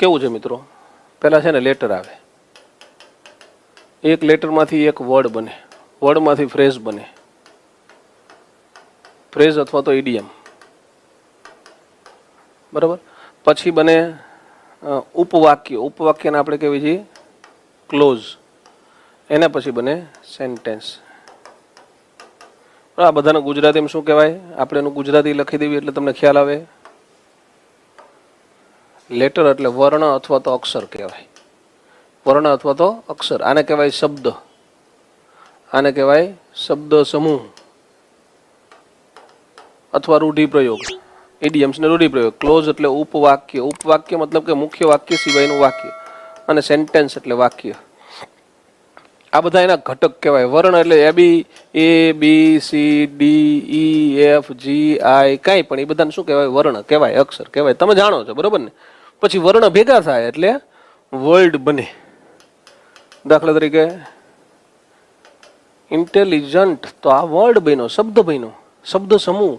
કેવું છે મિત્રો? પહેલાં છે ને લેટર આવે. એક લેટરમાંથી એક વર્ડ બને. વર્ડમાંથી ફ્રેઝ બને. ફ્રેઝ અથવા તો ઇડિયમ બરાબર? પછી બને ઉપવાક્ય. ઉપવાક્યને આપણે કહેવી છીએ? ક્લોઝ એના પછી બને સેન્ટેન્સ આ બધાને ગુજરાતીમાં શું કહેવાય? આપણે એનું ગુજરાતી લખી દેવી એટલે તમને ખ્યાલ આવે. લેટર એટલે વર્ણ અથવા તો અક્ષર કહેવાય. વર્ણ અથવા તો અક્ષર. આને કહેવાય શબ્દ. આને કહેવાય શબ્દ સમૂહ અથવા રૂઢિપ્રયોગ. ઇડિયમ્સ ને રૂઢિપ્રયોગ. ક્લોઝ એટલે ઉપવાક્ય. ઉપવાક્ય મતલબ કે મુખ્ય વાક્ય સિવાયનું વાક્ય. અને સેન્ટેન્સ એટલે વાક્ય. આ બધા એના ઘટક કહેવાય. વર્ણ એટલે A, B A, B, C, D, E, F, G, I, કાંઈ પણ. એ બધાને શું કહેવાય? વર્ણ કહેવાય, અક્ષર કહેવાય. તમે જાણો છો, બરોબર ને? પછી વર્ણ ભેગા થાય એટલે વર્લ્ડ બને. દાખલા તરીકે ઇન્ટેલિજન્ટ તો આ વર્ડ બન્યો, શબ્દ બન્યો, શબ્દ સમૂહ.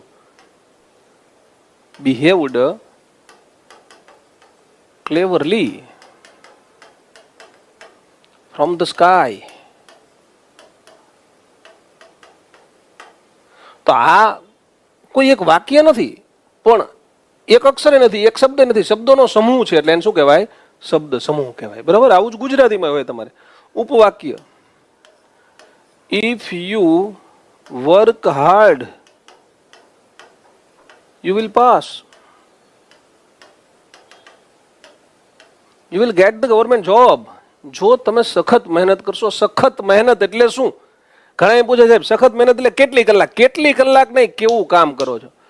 Behaved cleverly from the sky તો આ કોઈ એક વાક્ય નથી, પણ એક અક્ષરે નથી, એક શબ્દ નથી, શબ્દોનો સમૂહ છે એટલે એને શું કહેવાય? શબ્દ સમૂહ કહેવાય. બરાબર? આવું જ ગુજરાતીમાં હોય તમારે. ઉપવાક્ય. If you work hard you will pass you will get the government job જો તમે સખત મહેનત કરશો, સખત મહેનત એટલે શું? ઘણા એમ પૂછે સાહેબ, સખત મહેનત એટલે કેટલી કલાક? કેટલી કલાક નહીં? કેવું કામ કરો છો?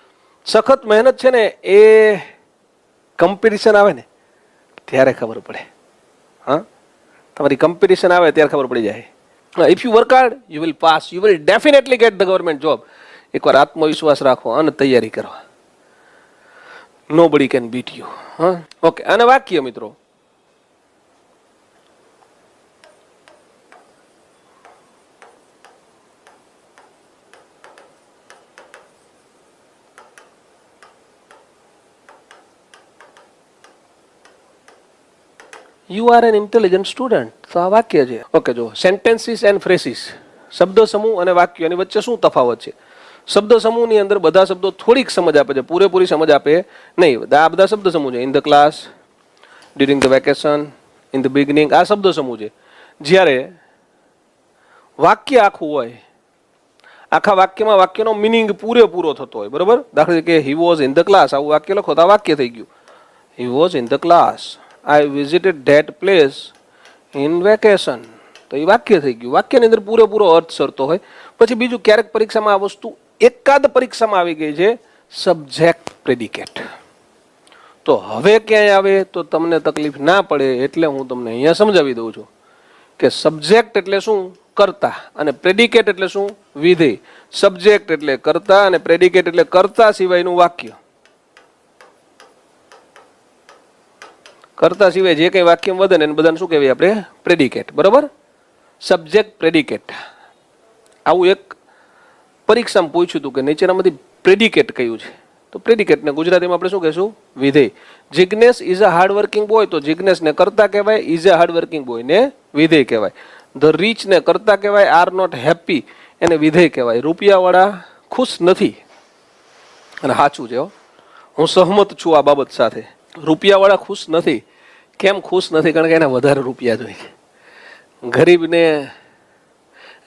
સખત મહેનત છે ને, એ કમ્પિટિશન આવે ને, ત્યારે ખબર પડે. હા? તમારી કમ્પિટિશન આવે ત્યારે ખબર પડી જાય. If you work hard you will pass you will definitely get the government job એકવાર આત્મવિશ્વાસ રાખો અને તૈયારી કરવા. No buddy can beat you હા? ઓકે અને વાક્ય મિત્રો. You are an intelligent student તો આ વાક્ય છે. ઓકે જો સેન્ટેન્સીસ એન્ડ ફ્રેસીસ શબ્દ સમૂહ અને વાક્ય એની વચ્ચે શું તફાવત છે? શબ્દ સમૂહની અંદર બધા શબ્દો થોડીક સમજ આપે છે. પૂરેપૂરી સમજ આપે નહીં. આ બધા શબ્દ સમૂહ છે. In the class during the vacation in the beginning આ શબ્દ સમૂહ છે. જ્યારે વાક્ય આખું હોય, આખા વાક્યમાં વાક્યનો મિનિંગ પૂરેપૂરો થતો હોય. બરોબર? દાખલા તરીકે he was in the class આવું વાક્ય લખો તો આ વાક્ય થઈ ગયું. He was in the class I visited that place in vacation તો એ વાક્ય થઈ ગયું. વાક્યની અંદર પૂરેપૂરો અર્થ સરતો હોય. પછી બીજું ક્યારેક પરીક્ષામાં આ વસ્તુ એકાદ પરીક્ષામાં આવી ગઈ છે સબ્જેક્ટ પ્રેડિકેટ તો હવે ક્યાંય આવે તો તમને તકલીફ ના પડે એટલે હું તમને અહીંયા સમજાવી દઉં છું કે સબ્જેક્ટ એટલે શું? કરતા. અને પ્રેડિકેટ એટલે શું? વિધેય. સબ્જેક્ટ એટલે કરતા અને પ્રેડિકેટ એટલે કરતા સિવાયનું વાક્ય. કરતા સિવાય જે કંઈ વાક્ય વધે ને એને બધાને શું કહેવાય આપણે? પ્રેડિકેટ બરોબર? સબ્જેક્ટ પ્રેડિકેટ આવું એક પરીક્ષામાં પૂછ્યું હતું કે નીચેનામાંથી પ્રેડિકેટ કયું છે? તો પ્રેડિકેટને ગુજરાતીમાં આપણે શું કહેશું? વિધેય. Jignesh is a hardworking boy તો જિગ્નેશને કરતા કહેવાય ઇઝ અ હાર્ડવર્કિંગ બોય ને વિધેય કહેવાય. ધ રીચને કરતા કહેવાય આર નોટ હેપી એને વિધેય કહેવાય. રૂપિયાવાળા ખુશ નથી. અને સાચું છે. હું સહમત છું આ બાબત સાથે. રૂપિયાવાળા ખુશ નથી. કેમ ખુશ નથી? કારણ કે એને વધારે રૂપિયા જોઈએ. ગરીબને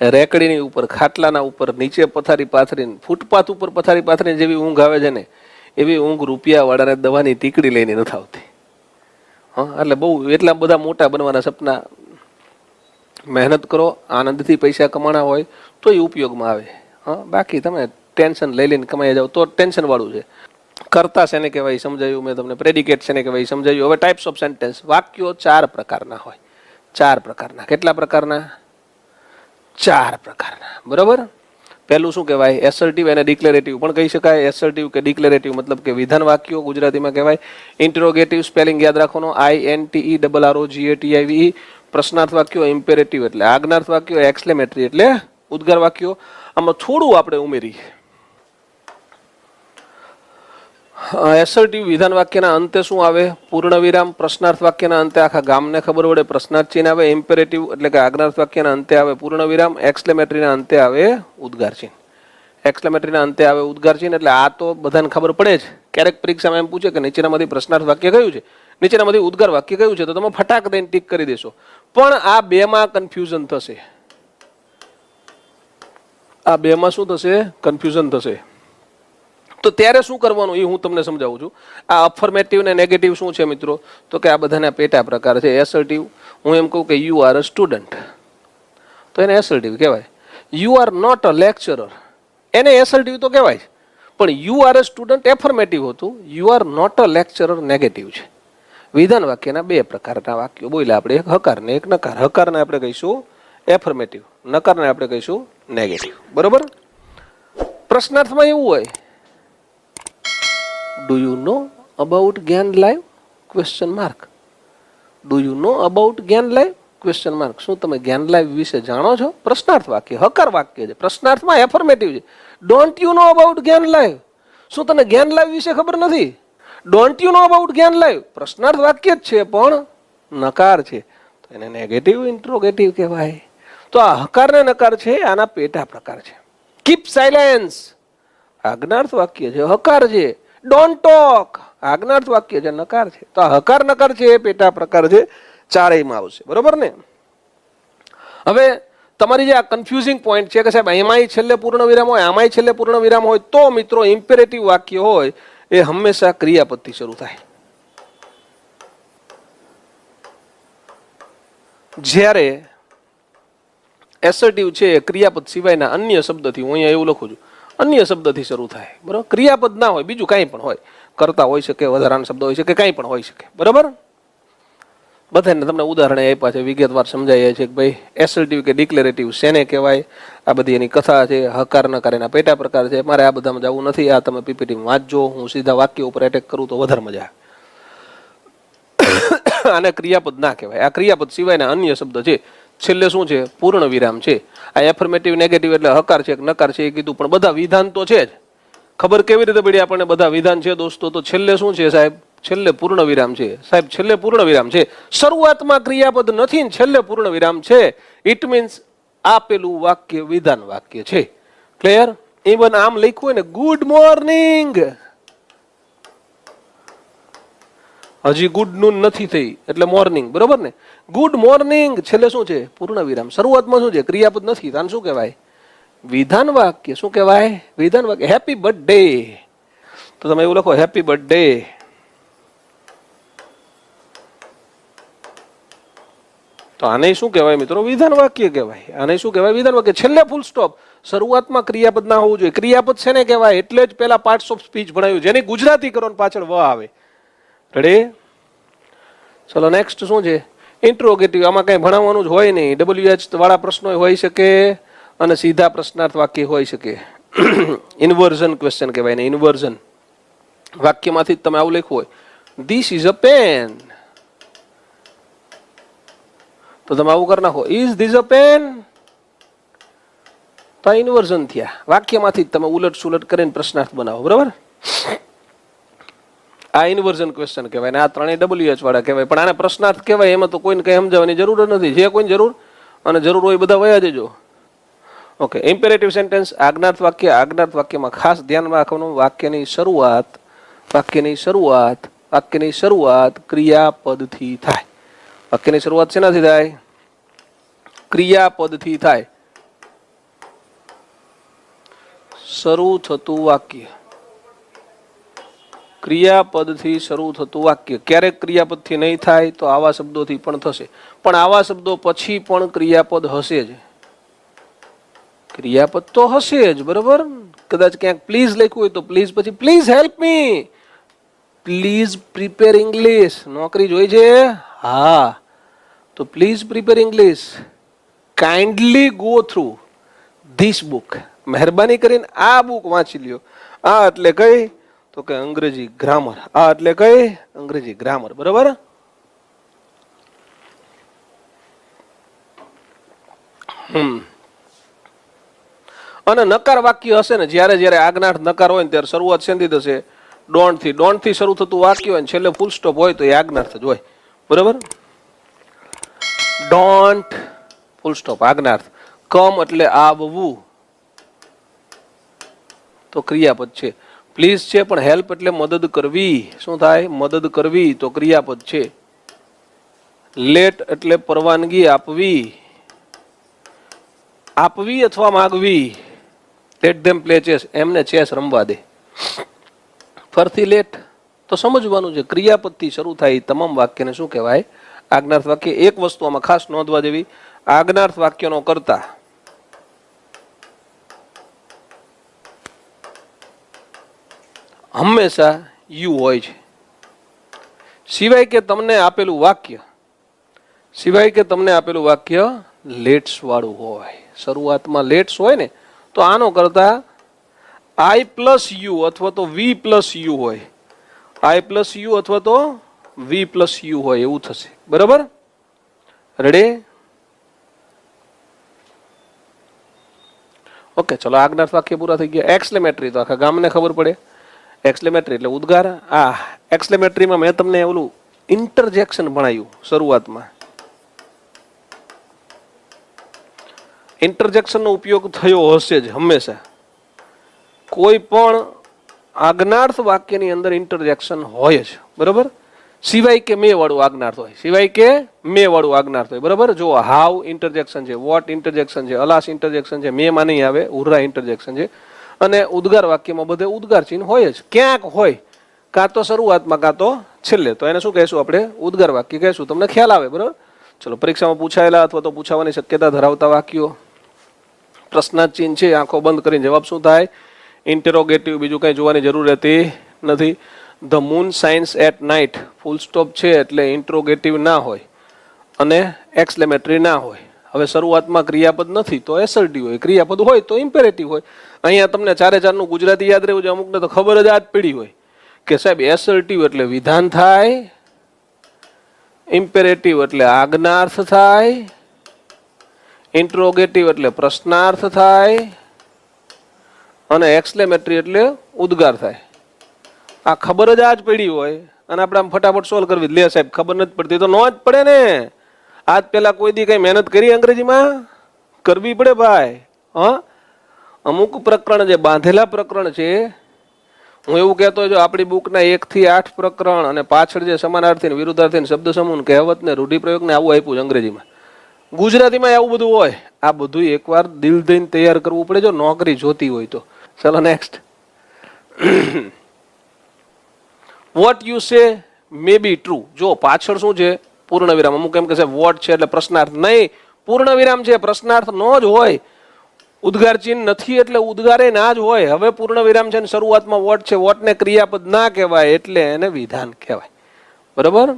રેકડીની ઉપર, ખાટલાના ઉપર, નીચે પથારી પાથરીને, ફૂટપાથ ઉપર પથારી પાથરીને જેવી ઊંઘ આવે છે ને, એવી ઊંઘ રૂપિયાવાળાને દવાની ટીકડી લઈને નથી આવતી. હા, એટલે બહુ એટલા બધા મોટા બનવાના સપના. મહેનત કરો, આનંદથી પૈસા કમાણા હોય તો એ ઉપયોગમાં આવે. હા, બાકી તમે ટેન્શન લઈ લઈને કમાઈ જાઓ, તો ટેન્શનવાળું છે. કરતા શેને કહેવાય, સમજાયું? મેં તમને પ્રેડિકેટ શેને કહેવાય, સમજાયું? હવે ટાઈપ્સ ઓફ સેન્ટેન્સ વાક્યો ચાર પ્રકારના હોય. ચાર પ્રકારના. કેટલા પ્રકારના? ચાર પ્રકારના. બરોબર? પહેલું શું કહેવાય? એસર્ટિવ અને ડિક્લેરેટિવ પણ કહી શકાય એસર્ટિવ કે ડિક્લેરેટિવ મતલબ કે વિધાન વાક્યો ગુજરાતીમાં કહેવાય. ઇન્ટરોગેટિવ સ્પેલિંગ યાદ રાખવાનો. I N T E double R O G A T I પ્રશ્નાર્થ વાક્યો ઇમ્પેરેટિવ એટલે. આજ્ઞાર્થ વાક્યો એક્સલેમેટરી એટલે ઉદ્ગાર વાક્યો. આમાં થોડું આપણે ઉમેરીએ. એસર્ટિવ વિધાન વાક્યના અંતે શું આવે? પૂર્ણ વિરામ પ્રશ્નાર્થ વાક્યના અંતે આખા ગામને ખબર પડે પ્રશ્નાર્થ ચિહ્ન આવે. ઇમ્પેરેટિવ એટલે કે આજ્ઞાર્થ વાક્યના અંતે આવે પૂર્ણ વિરામ એક્સલેમેટરીના અંતે આવે ઉદ્ગાર ચિહ્ન. એક્સલેમેટરીના અંતે આવે ઉદ્ગાર ચિહ્ન એટલે આ તો બધાને ખબર પડે જ. ક્યારેક પરીક્ષામાં એમ પૂછે કે નીચેનામાંથી પ્રશ્નાર્થ વાક્ય કયું છે? નીચેનામાંથી ઉદ્ગાર વાક્ય કયું છે? તો તમે ફટાક દઈને ટીક કરી દેશો. પણ આ બેમાં કન્ફ્યુઝન થશે. આ બેમાં શું થશે? કન્ફ્યુઝન થશે. તો ત્યારે શું કરવાનું એ હું તમને સમજાવું છું. આ અફર્મેટિવ ને નેગેટિવ શું છે મિત્રો? તો કે આ બધાના પેટા પ્રકાર છે. એસર્ટિવ હું એમ કહું કે યુ આર અ સ્ટુડન્ટ તો એને એસર્ટિવ કહેવાય. You are not a lecturer એને એસર્ટિવ તો કહેવાય જ. પણ you are a student affirmative હતું. You are not a lecturer negative છે. વિધાન વાક્યના બે પ્રકારના વાક્યો. બોલ્યા આપણે એક હકારને એક નકાર. હકારને આપણે કહીશું એફર્મેટિવ નકારને આપણે કહીશું નેગેટિવ બરોબર? પ્રશ્નાર્થમાં એવું હોય do you know about Gyan live question mark do you know about Gyan live question mark શું તમે જ્ઞાન લાઈવ વિશે જાણો છો? પ્રશ્નાર્થ વાક્ય, હકાર વાક્ય છે. પ્રશ્નાર્થમાં એફર્મેટિવ છે. Don't you know about Gyan live શું તને જ્ઞાન લાઈવ વિશે ખબર નથી? Don't you know about Gyan live પ્રશ્નાર્થ વાક્ય જ છે, પણ નકાર છે. તો એને નેગેટિવ ઇન્ટ્રોગેટિવ કહેવાય. તો આ હકાર ને નકાર છે, આના પેટા પ્રકાર છે. કીપ સાયલેન્સ આજ્ઞાર્થ વાક્ય છે, હકાર છે. ડોન્ટ ટોક આજ્ઞાર્થ વાક્ય છે, નકાર છે. તો આ હકાર નકાર છે, એ પેટા પ્રકાર છે, ચારેયમાં આવશે. બરોબર ને? હવે તમારી જે આ કન્ફ્યુઝિંગ પોઈન્ટ છે કે સાહેબ, એમાંય છેલ્લે પૂર્ણ વિરામ હોય, આમાંય છેલ્લે પૂર્ણ વિરામ હોય, તો મિત્રો ઇમ્પેરેટિવ વાક્ય હોય, એ હંમેશા ક્રિયાપદથી શરૂ થાય. જ્યારે એસર્ટિવ છે ક્રિયાપદ સિવાયના અન્ય શબ્દથી, હું અહીંયા એવું લખું છું. અન્ય શબ્દથી શરૂ થાય, બરાબર? ક્રિયાપદ ના હોય, બીજું કાંઈ પણ હોય. કરતા હોઈ શકે, વધારાના શબ્દ હોય શકે, કાંઈ પણ હોઈ શકે, બરાબર? બધાને તમને ઉદાહરણ આપ્યા છે, વિગતવાર સમજાય છે કે ભાઈ એસર્ટિવ કે ડિક્લેરેટિવ શેને કહેવાય? આ બધી એની કથા છે, હકાર નકાર એના પેટા પ્રકાર છે. મારે આ બધામાં જવું નથી, આ તમે પીપીટી વાંચજો, હું સીધા વાક્ય ઉપર એટેક કરું તો વધારે મજા આને ક્રિયાપદ ના કહેવાય. આ ક્રિયાપદ સિવાયના અન્ય શબ્દ છે. છેલ્લે શું છે? પૂર્ણ વિરામ છે. આ એફર્મેટિવ નેગેટિવ એટલે હકાર છે નકાર છે એ કીધું, પણ બધા વિધાન તો છે જ. ખબર કેવી રીતે પડી આપણને? બધા વિધાન છે દોસ્તો, તો છેલ્લે શું છે સાહેબ? છેલ્લે પૂર્ણ વિરામ છે. સાહેબ, છેલ્લે પૂર્ણ વિરામ છે. શરૂઆતમાં ક્રિયાપદ નથી ને છેલ્લે પૂર્ણ વિરામ છે. ઇટ મીન્સ આપેલું વાક્ય વિધાન વાક્ય છે. ક્લિયર ઇવન આમ લખ્યું હોય ને ગુડ મોર્નિંગ હજી ગુડ નૂન નથી થઈ, એટલે મોર્નિંગ બરોબર ને? ગુડ મોર્નિંગ છેલ્લે શું છે? પૂર્ણ વિરામ શરૂઆતમાં શું છે? ક્રિયાપદ નથી, તાન શું કહેવાય? વિધાન વાક્ય. શું કહેવાય? વિધાન વાક્ય. હેપી બર્થડે તો તમે એવું લખો હેપી બર્થડે તો આને શું કહેવાય મિત્રો? વિધાન વાક્ય કહેવાય. આને શું કહેવાય? વિધાન વાક્ય. છેલ્લે ફૂલ સ્ટોપ શરૂઆતમાં ક્રિયાપદ ના હોવું જોઈએ. ક્રિયાપદ છે ને કહેવાય? એટલે જ પેલા પાર્ટ્સ ઓફ સ્પીચ ભણાયું. જેની ગુજરાતી કરો પાછળ વ આવે. રેડી ચલો નેક્સ્ટ શું છે? ઇન્ટ્રોગેટિવ આમાં કંઈ ભણાવવાનું જ હોય નહીં. ડબલ્યુએચ વાળા પ્રશ્નો હોઈ શકે અને સીધા પ્રશ્નાર્થ વાક્ય હોઈ શકે. ઇન્વર્ઝન ક્વેશ્ચન કહેવાય ને ઇન્વર્ઝન વાક્યમાંથી જ તમે આવું લખ્યું હોય. ધીસ ઇઝ અ પેન તો તમે આવું કરી નાખો. ઇઝ ધીસ અ પેન તો આ ઇન્વર્ઝન થયા. વાક્યમાંથી જ તમે ઉલટ સુલટ કરીને પ્રશ્નાર્થ બનાવો, બરાબર? આ ઇન્વર્ઝન ક્વેશ્ચન કહેવાય ને આ ત્રણેય ડબલ્યુ એચ વાળા કહેવાય. પણ આને પ્રશ્નાર્થ કહેવાય, એમાં તો કોઈને કંઈ સમજાવવાની જરૂર નથી. જે કોઈને જરૂર અને જરૂર હોય બધા વયા જજો. ઓકે ઇમ્પેરેટિવ સેન્ટેન્સ આજ્ઞાર્થ વાક્ય, આજ્ઞાર્થ વાક્યમાં ખાસ ધ્યાનમાં રાખવાનું, વાક્યની શરૂઆત વાક્યની શરૂઆત વાક્યની શરૂઆત ક્રિયાપદથી થાય. વાક્યની શરૂઆત શેનાથી થાય? ક્રિયાપદથી થાય. શરૂ થતું વાક્ય. ક્રિયાપદથી શરૂ થતું વાક્ય. ક્યારેક ક્રિયાપદથી નહીં થાય તો આવા શબ્દોથી પણ થશે. પણ આવા શબ્દો પછી પણ ક્રિયાપદ હશે જ. ક્રિયાપદ તો હશે જ, બરોબર? કદાચ ક્યાંક પ્લીઝ લખ્યું હોય તો પ્લીઝ પછી please help me please prepare English નોકરી જોઈ છે? હા. તો please prepare English kindly go through this book મહેરબાની કરીને આ બુક વાંચી લ્યો. આ એટલે કઈ? તો કે અંગ્રેજી ગ્રામર. આ એટલે કઈ? અંગ્રેજી ગ્રામર. બરોબર? અને નકાર વાક્ય હશે ને, જ્યારે જ્યારે આજ્ઞાર્થ નકાર હોય ને, ત્યારે શરૂઆત શેથી થશે ડોન્ટથી ડોન્ટથી શરૂ થતું વાક્ય હોય ને, છેલ્લે ફૂલ સ્ટોપ હોય તો એ આજ્ઞાર્થ જ હોય. બરોબર? ડોન્ટ ફૂલ સ્ટોપ આજ્ઞાર્થ કમ એટલે આવવું. તો ક્રિયાપદ છે. પ્લીઝ છે, પણ હેલ્પ એટલે મદદ કરવી. શું થાય? મદદ કરવી તો ક્રિયાપદ છે. લેટ એટલે પરવાનગી આપવી. આપવી અથવા માગવી. લેટ ધેમ પ્લે ચેસ એમને ચેસ રમવા દે. ફરથી લેટ. તો સમજવાનું છે, ક્રિયાપદથી શરૂ થાય તમામ વાક્યને શું કહેવાય? આજ્ઞાર્થ વાક્ય એક વસ્તુ આમાં ખાસ નોંધવા જેવી. આજ્ઞાર્થ વાક્યનો કરતા હંમેશા યુ હોય છે. સિવાય કે તમને આપેલું વાક્ય, સિવાય કે તમને આપેલું વાક્ય લેટ્સ વાળું હોય. શરૂઆતમાં લેટ્સ હોય ને, તો આનો કરતા આઈ પ્લસ યુ અથવા તો વી પ્લસ યુ હોય. આઈ પ્લસ યુ અથવા તો વી પ્લસ યુ હોય એવું થશે. બરાબર? રેડી ઓકે ચલો આજ્ઞાર્થ વાક્ય પૂરા થઈ ગયા. એક્સલેમેટરી તો આખા ગામને ખબર પડે. એક્સલેમેટરી એટલે ઉદ્ગાર. આ એક્સલેમેટરીમાં મેં તમને ઓલું ઇન્ટરજેક્શન ભણાયું શરૂઆતમાં. ઇન્ટરજેક્શનનો ઉપયોગ થયો હશે જ હંમેશા. કોઈ પણ આજ્ઞાર્થ વાક્યની અંદર ઇન્ટરજેક્શન હોય જ. બરોબર? સિવાય કે મે વાળું આજ્ઞાર્થ હોય. સિવાય કે મે વાળું આજ્ઞાર્થ હોય. બરોબર? જો હાવ ઇન્ટરજેક્શન છે વોટ ઇન્ટરજેક્શન છે, અલાસ ઇન્ટરજેક્શન છે, મે માં નહીં આવે, ઉર્રા ઇન્ટરજેક્શન છે. અને ઉદ્ગાર વાક્યમાં બધે ઉદ્ગાર ચિહ્ન હોય જ. ક્યાંક હોય, કાં તો શરૂઆતમાં, કાં તો છેલ્લે. તો એને શું કહેશું આપણે? ઉદ્ગાર વાક્ય કહેશું. તમને ખ્યાલ આવે, બરોબર? ચલો, પરીક્ષામાં પૂછાયેલા અથવા તો પૂછાવાની શક્યતા ધરાવતા વાક્યો. પ્રશ્નાર્થ ચિહ્ન છે, આંખો બંધ કરીને જવાબ શું થાય? ઇન્ટેરોગેટિવ બીજું કંઈ જોવાની જરૂર રહેતી નથી. The moon shines at night full stop છે, એટલે ઇન્ટ્રોગેટિવ ના હોય અને એક્સલેમેટરી ના હોય. હવે શરૂઆતમાં ક્રિયાપદ નથી, તો એસર્ટિવ હોય. ક્રિયાપદ હોય, તો ઇમ્પેરેટિવ હોય. અહીંયા તમને ચારે ચારનું ગુજરાતી યાદ રહેવું છે, અમુકને તો ખબર જ આજ પડી હોય. કે સાહેબ એસર્ટિવ એટલે વિધાન થાય ઇમ્પેરેટિવ એટલે આજ્ઞાર્થ થાય ઇન્ટ્રોગેટિવ એટલે પ્રશ્નાર્થ થાય, અને એક્સલેમેટરી એટલે ઉદ્ગાર થાય. આ ખબર જ આજ પડી હોય, અને આપણે આમ ફટાફટ સોલ્વ કરવી લે સાહેબ, ખબર નથી પડતી, તો નો જ પડે ને. આજ પેલા કોઈ દી કંઈ મહેનત કરી અંગ્રેજીમાં? કરવી પડે ભાઈ, હા? અમુક પ્રકરણ જે બાંધેલા પ્રકરણ છે, હું એવું કહેતો જો આપણી બુકના એક થી આઠ પ્રકરણ અને પાછળ જે સમાનાર્થી વિરુદ્ધાર્થી શબ્દ સમૂહ કહેવતને કહેવત ને રૂઢિપ્રયોગ ને આવું આપ્યું છે અંગ્રેજીમાં. ગુજરાતીમાં આવું બધું હોય. આ બધું એકવાર દિલ દઈને તૈયાર કરવું પડે જો નોકરી જોતી હોય તો. ચલો next what you say May be true જો પાછળ શું છે? પૂર્ણ વિરામ. અમુક એમ કે છે વોટ છે? એટલે પ્રશ્નાર્થ નહીં. પૂર્ણ વિરામ છે, પ્રશ્નાર્થ નો જ હોય. ઉદ્ગાર ચિહ્ન નથી એટલે ઉદ્ગારે ના જ હોય. હવે પૂર્ણ વિરામ છે શરૂઆતમાં વોટ છે. વોટને ક્રિયાપદ ના કહેવાય એટલે એને વિધાન કહેવાય. બરોબર?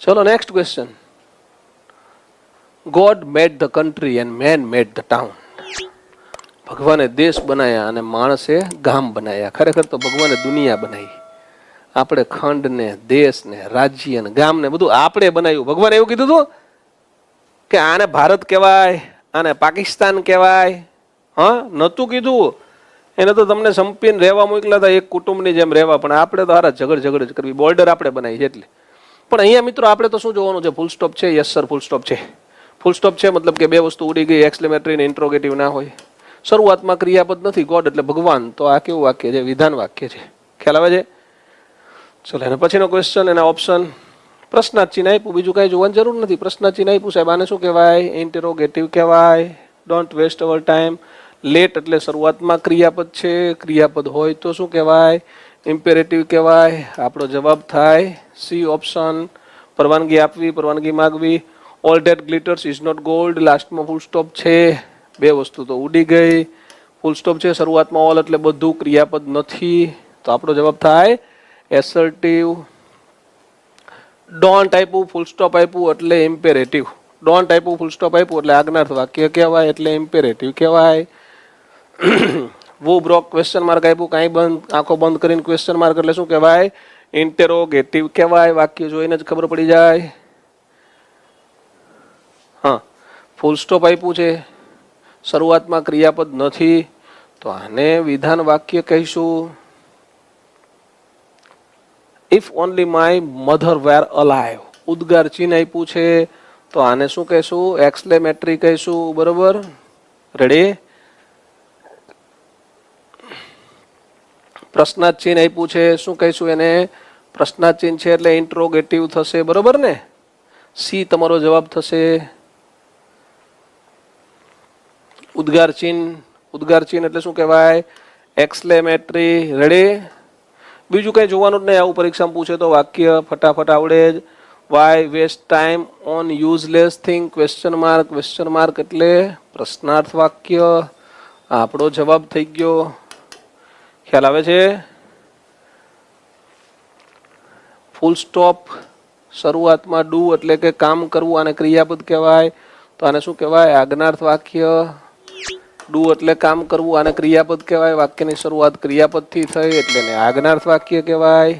ચલો next question God made the country and man made the town ભગવાને દેશ બનાવ્યા અને માણસે ગામ બનાવ્યા ખરેખર તો ભગવાને દુનિયા બનાવી આપણે ખંડને, દેશને રાજ્ય ને ગામને બધું આપણે બનાવ્યું. ભગવાને એવું કીધું હતું કે આને ભારત કહેવાય. આને પાકિસ્તાન કહેવાય, હા, નહોતું કીધું. એને તો તમને સંપીને રહેવા મોકલા હતા, એક કુટુંબની જેમ રહેવા, પણ આપણે તો હારા ઝઘડ ઝઘડ જ કરવી. બોર્ડર આપણે બનાવી એટલે. પણ અહીંયા મિત્રો આપણે તો શું જોવાનું છે? ફૂલ સ્ટોપ છે? યસ સર ફૂલ સ્ટોપ છે. ફૂલ સ્ટોપ છે મતલબ કે બે વસ્તુ ઉડી ગઈ એક્સલેમેટરી ને ઇન્ટ્રોગેટિવ ના હોય. શરૂઆતમાં ક્રિયાપદ નથી ગોડ, એટલે ભગવાન. તો આ કેવું વાક્ય છે? વિધાન વાક્ય છે. ખ્યાલ આવે છે? ચલો, એના પછીનો ક્વેશ્ચન એના ઓપ્શન પ્રશ્નાર્થ ચિહ્ન આપ્યું. બીજું કાંઈ જોવાની જરૂર નથી. પ્રશ્ન ચિહ્ન આપ્યું. સાહેબ, આને શું કહેવાય? ઇન્ટેરોગેટિવ કહેવાય. Don't waste our time let એટલે શરૂઆતમાં ક્રિયાપદ છે. ક્રિયાપદ હોય તો શું કહેવાય? ઇમ્પેરેટિવ કહેવાય. આપણો જવાબ થાય સી ઓપ્શન પરવાનગી આપવી, પરવાનગી માગવી. All that glitters is not gold લાસ્ટમાં ફૂલ સ્ટોપ છે. બે વસ્તુ તો ઉડી ગઈ. ફૂલ સ્ટોપ છે. શરૂઆતમાં ઓલ એટલે બધું ક્રિયાપદ નથી. તો આપણો જવાબ થાય એસર્ટિવ ડોન્ટ આપ્યું ફૂલ સ્ટોપ આપ્યું એટલે ઇમ્પેરેટિવ ડોન્ટ આપ્યું ફૂલ સ્ટોપ આપ્યું એટલે આજ્ઞાર્થ વાક્ય કહેવાય એટલે ઇમ્પેરેટિવ કહેવાય. વો બ્રોક ક્વેશ્ચન માર્ક આપ્યું, કાંઈ બંધ, આંખો બંધ કરીને ક્વેશ્ચન માર્ક એટલે શું કહેવાય? ઇન્ટેરોગેટિવ કહેવાય, વાક્ય જોઈને જ ખબર પડી જાય. હા ફૂલ સ્ટોપ આપ્યું છે. શરૂઆતમાં ક્રિયાપદ નથી. તો આને વિધાન વાક્ય કહીશું. If only my mother were alive ઉદ્ગાર ચિહ્ન આપ્યું છે. તો આને શું કહેશું? એક્સલેમેટ્રી કહીશું. બરોબર? રેડી પ્રશ્નાર્થ ચિહ્ન આપ્યું છે. શું કહીશું એને? પ્રશ્નાર્થ ચિહ્ન છે એટલે ઇન્ટ્રોગેટિવ થશે. બરોબર ને? સી તમારો જવાબ થશે. ઉદ્ગાર ચિહ્ન. ઉદ્ગાર ચિહ્ન એટલે શું કહેવાય? એક્સલેમેટ્રી રેડી બીજું કંઈ જોવાનું જ નહીં, આવું પરીક્ષામાં પૂછે તો વાક્ય ફટાફટ આવડે જ. Why waste time on useless thing question mark question mark એટલે પ્રશ્નાર્થ વાક્ય. આપણો જવાબ થઈ ગયો. ખ્યાલ આવે છે? ફૂલ સ્ટોપ શરૂઆતમાં ડુ એટલે કે કામ કરવું આને ક્રિયાપદ કહેવાય. તો આને શું કહેવાય? આજ્ઞાર્થ વાક્ય. ડુ એટલે કામ કરવું, આને ક્રિયાપદ કહેવાય, વાક્યની શરૂઆત ક્રિયાપદથી થઈ એટલે ને આજ્ઞાર્થ વાક્ય કહેવાય.